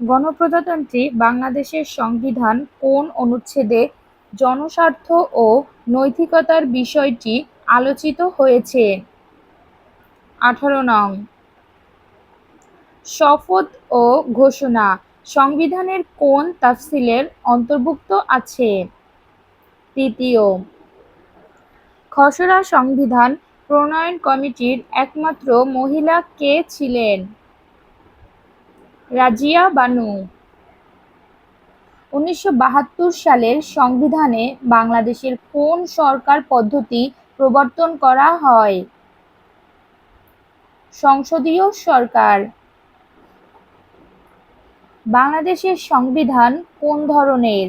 গণপ্রজাতন্ত্রী বাংলাদেশের সংবিধান কোন অনুচ্ছেদে জনস্বার্থ ও নৈতিকতার বিষয়টি আলোচিত হয়েছে? আঠারো নং। শপথ ও ঘোষণা সংবিধানের কোন তাফসিলের অন্তর্ভুক্ত আছে? তৃতীয়। খসড়া সংবিধান প্রণয়ন কমিটির একমাত্র মহিলা কে ছিলেন? রাজিয়া বানু। উনিশশো বাহাত্তর সালের সংবিধানে বাংলাদেশের কোন সরকার পদ্ধতি প্রবর্তন করা হয়? সংসদীয় সরকার। বাংলাদেশের সংবিধান কোন ধরনের?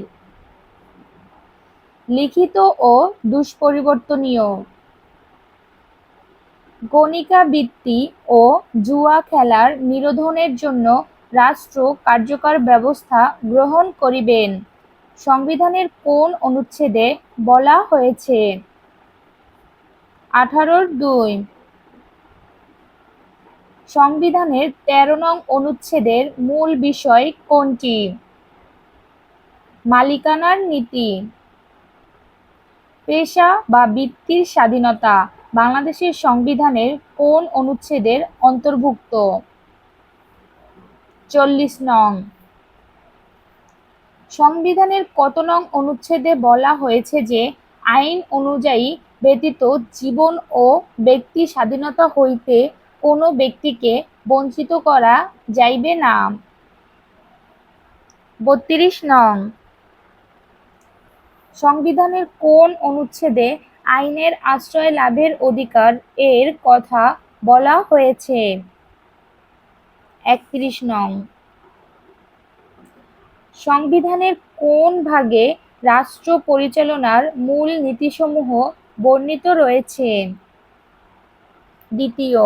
লিখিত ও দুষ্পরিবর্তনীয়। গণিকাবৃত্তি ও জুয়া খেলার নিরোধনের জন্য রাষ্ট্র কার্যকর ব্যবস্থা গ্রহণ করিবেন সংবিধানের কোন অনুচ্ছেদে বলা হয়েছে? আঠারোর দুই। সংবিধানের তেরো নং অনুচ্ছেদের মূল বিষয় কোনটি? মালিকানার নীতি। পেশা বা বৃত্তির স্বাধীনতা বাংলাদেশের সংবিধানের কোন অনুচ্ছেদের অন্তর্ভুক্ত? চল্লিশ নং। সংবিধানের কত নং অনুচ্ছেদে বলা হয়েছে যে, আইন অনুযায়ী ব্যতীত জীবন ও ব্যক্তি স্বাধীনতা হইতে কোনো ব্যক্তিকে বঞ্চিত করা যাইবে না? বত্রিশ নং। সংবিধানের কোন অনুচ্ছেদে আইনের আশ্রয় লাভের অধিকার এর কথা বলা হয়েছে? একত্রিশ নং। সংবিধানের কোন ভাগে রাষ্ট্র পরিচালনার মূল নীতিসমূহ বর্ণিত রয়েছে? দ্বিতীয়